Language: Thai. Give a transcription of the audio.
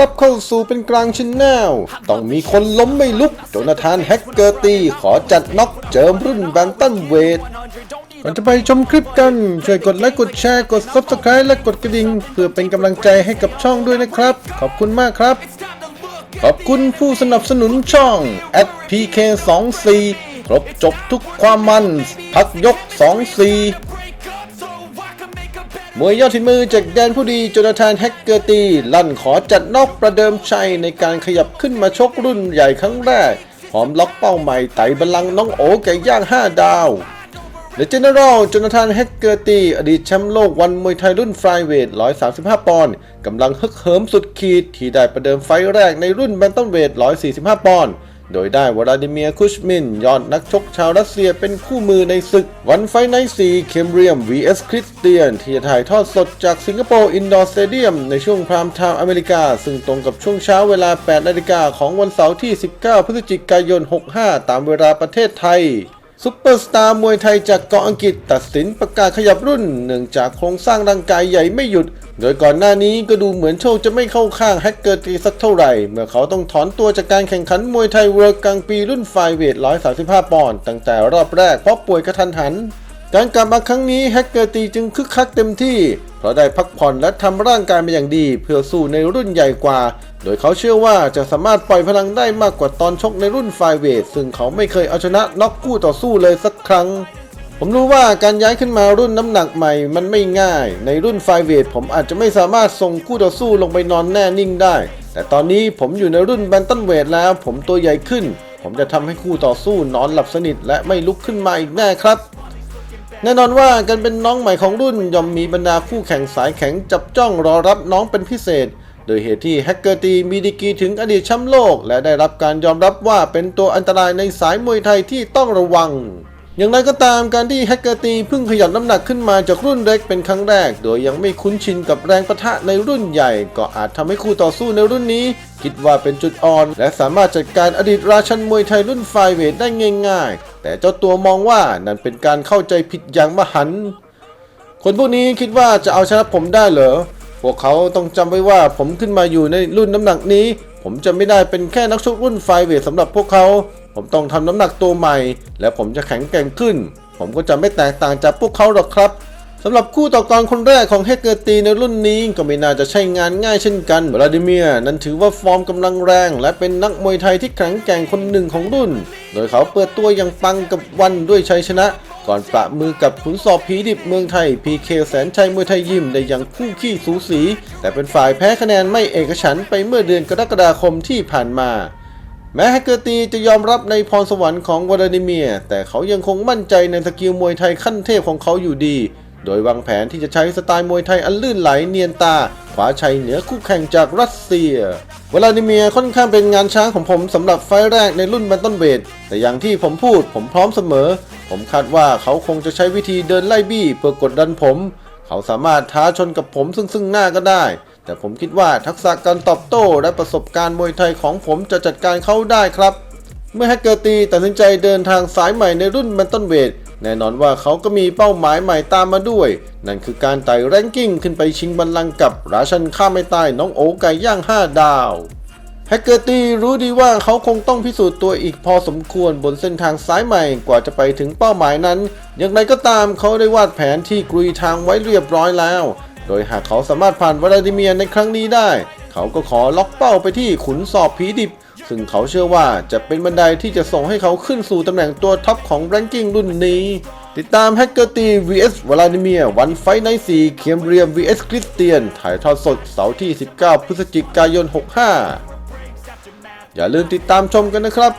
รับเข้าสู่เป็นกลางชินแนลต้องมีคนล้มไม่ลุกโจนาธานแฮกเกอร์ตีขอจัดน็อกเจิมรุ่นแบนตันเวทก่อนจะไปชมคลิปกัน ช่วยกดไลค์กดแชร์กด Subscribe และกดกระดิ่งเพื่อเป็นกำลังใจให้กับช่องด้วยนะครับ ขอบคุณมากครับ ขอบคุณผู้สนับสนุนช่อง @pk24 ครบจบทุกความมัน พักยก 24 มวยยอดฝีมือจากแดนผู้ดีโจนาธานแฮกเกอร์ตี ลั่นขอจัดนอกประเดิมชัยในการขยับขึ้นมาชกรุ่นใหญ่ครั้งแรกพร้อมล็อกเป้าใหม่ไต่บัลลังก์น้องโอไก่ย่าง 5 ดาวเดอะเจเนอรัลจนาธานแฮกเกอร์ตี อดีตแชมป์โลกวันมวยไทยรุ่นฟลายเวท 135 ปอนด์กำลังฮึกเหิมสุดขีด ที่ได้ประเดิมไฟแรกในรุ่นแบนตัมเวท 145 ปอนด์ โดยได้วลาดิเมียร์คุชมิน ยอดนักชกชาวรัสเซียเป็นคู่มือในศึกวันไฟท์ไนท์ซีเคมเรียม vs คริสเตียน ที่จะถ่ายทอดสดจากสิงคโปร์อินดอร์สเตเดียมในช่วงพรามไทม์อเมริกา ซึ่งตรงกับช่วงเช้าเวลา 8 นาฬิกาของวันเสาร์ที่ 19 พฤศจิกายน 65 ตามเวลาประเทศไทยซุปเปอร์สตาร์มวยไทยจากเกาะอังกฤษตัดสินประกาศขยับรุ่น เนื่องจากโครงสร้างร่างกายใหญ่ไม่หยุด โดยก่อนหน้านี้ก็ดูเหมือนโชคจะไม่เข้าข้างแฮกเกอร์ตีสักเท่าไหร่ เมื่อเขาต้องถอนตัวจากการแข่งขันมวยไทยเวิร์กลางปีรุ่นไฟเวท 135 ปอนด์ตั้งแต่รอบแรกเพราะป่วยกระทันหัน การกลับมาครั้งนี้แฮกเกอร์ตีจึงคึกคักเต็มที่ เพราะได้พักผ่อนและทำร่างกายมาอย่างดี เพื่อสู้ในรุ่นใหญ่กว่า โดยเขาเชื่อว่าจะสามารถปล่อยพลังได้มากกว่าตอนชกในรุ่นไฟเวทซึ่งเขาไม่เคยเอาชนะน็อกคู่ต่อสู้เลยสักครั้ง ผมรู้ว่าการย้ายขึ้นมารุ่นน้ำหนักใหม่มันไม่ง่าย ในรุ่นไฟเวทผมอาจจะไม่สามารถส่งคู่ต่อสู้ลงไปนอนแน่นิ่งได้ แต่ตอนนี้ผมอยู่ในรุ่นแบนตันเวทแล้ว ผมตัวใหญ่ขึ้น ผมจะทำให้คู่ต่อสู้นอนหลับสนิทและไม่ลุกขึ้นมาอีกแน่ครับ แน่นอนว่าการเป็นน้องใหม่ของรุ่นย่อมมีบรรดาคู่แข่งสายแข็งจับจ้องรอรับน้องเป็นพิเศษ โดยเหตุที่แฮกเกอร์ตีมีดีกีถึงอดีตแชมป์โลก และได้รับการยอมรับว่าเป็นตัวอันตรายในสายมวยไทยที่ต้องระวัง อย่างไรก็ตามการที่แฮกเกอร์ตีเพิ่งขยับน้ำหนักขึ้นมาจากรุ่นเล็กเป็นครั้งแรก โดยยังไม่คุ้นชินกับแรงประทะในรุ่นใหญ่ ก็อาจทำให้คู่ต่อสู้ในรุ่นนี้ คิดว่าเป็นจุดอ่อน และสามารถจัดการอดีตราชันมวยไทยรุ่นไฟเวทได้ง่าย ๆ แต่เจ้าตัวมองว่านั่นเป็นการเข้าใจผิดอย่างมหันต์คนพวกนี้คิดว่าจะเอาชนะผมได้เหรอพวกเขาต้องจำไว้ว่าผมขึ้นมาอยู่ในรุ่นน้ำหนักนี้ ผมจะไม่ได้เป็นแค่นักชกรุ่นไฟเวทสำหรับพวกเขา ผมต้องทำน้ำหนักตัวใหม่ และผมจะแข็งแกร่งขึ้น ผมก็จะไม่แตกต่างจากพวกเขาหรอกครับสำหรับคู่ต่อกรคนแรกของเฮกเกอร์ตีในรุ่นนี้ก็ไม่น่าจะใช่งานง่ายเช่นกันวลาดิเมียร์นั้นถือว่าฟอร์มกำลังแรง และเป็นนักมวยไทยที่แข็งแกร่งคนหนึ่งของรุ่น โดยเขาเปิดตัวอย่างปังกับวันด้วยชัยชนะ ก่อนประมือกับขุนสอบผีดิบเมืองไทย PK แสนชัยมวยไทยยิมได้อย่างคู่ขี้สูสี แต่เป็นฝ่ายแพ้คะแนนไม่เอกฉันไปเมื่อเดือนกรกฎาคมที่ผ่านมา แม้แฮกเกอร์ตีจะยอมรับในพรสวรรค์ของวลาดิเมีย แต่เขายังคงมั่นใจในสกิลมวยไทยขั้นเทพของเขาอยู่ดี โดยวางแผนที่จะใช้สไตล์มวยไทยอันลื่นไหลเนียนตาขวาชัยเหนือคู่แข่งจากรัสเซียวลาดิเมียค่อนข้างเป็นงานช้างของผมสำหรับไฟแรกในรุ่นแบนตันเวทแต่อย่างที่ผมพูดผมพร้อมเสมอ ผมคาดว่าเขาคงจะใช้วิธีเดินไล่บี้เพื่อกดดันผม เขาสามารถท้าชนกับผมซึ่งซึ่งหน้าก็ได้ แต่ผมคิดว่าทักษะการตอบโต้และประสบการณ์มวยไทยของผมจะจัดการเขาได้ครับ เมื่อแฮกเกอร์ตีตัดสินใจเดินทางสายใหม่ในรุ่นแบนตันเวทแน่นอนว่าเขาก็มีเป้าหมายใหม่ตามมาด้วย นั่นคือการไต่แรงกิ้งขึ้นไปชิงบัลลังก์กับราชันข้าไม่ตายน้องโอไก่ย่าง 5 ดาวแฮกเกอร์ตีรู้ดีว่าเขาคงต้องพิสูจน์ตัวอีกพอสมควรบนเส้นทางสายใหม่กว่าจะไปถึงเป้าหมายนั้น อย่างไรก็ตามเขาได้วาดแผนที่กรุยทางไว้เรียบร้อยแล้ว โดยหากเขาสามารถผ่านวลาดิเมียร์ในครั้งนี้ได้ เขาก็ขอล็อกเป้าไปที่ขุนสอบผีดิบ ซึ่งเขาเชื่อว่าจะเป็นบันไดที่จะส่งให้เขาขึ้นสู่ตำแหน่งตัวท็อปของแรงกิ้งรุ่นนี้ ติดตามแฮกเกอร์ตี vs วลาดิเมียร์วันไฟในสีเคียมเรียม vs คริสเตียน ถ่ายทอดสดเสาร์ที่ 19 พฤศจิกายน 65 อย่าลืมติดตามชมกันนะครับ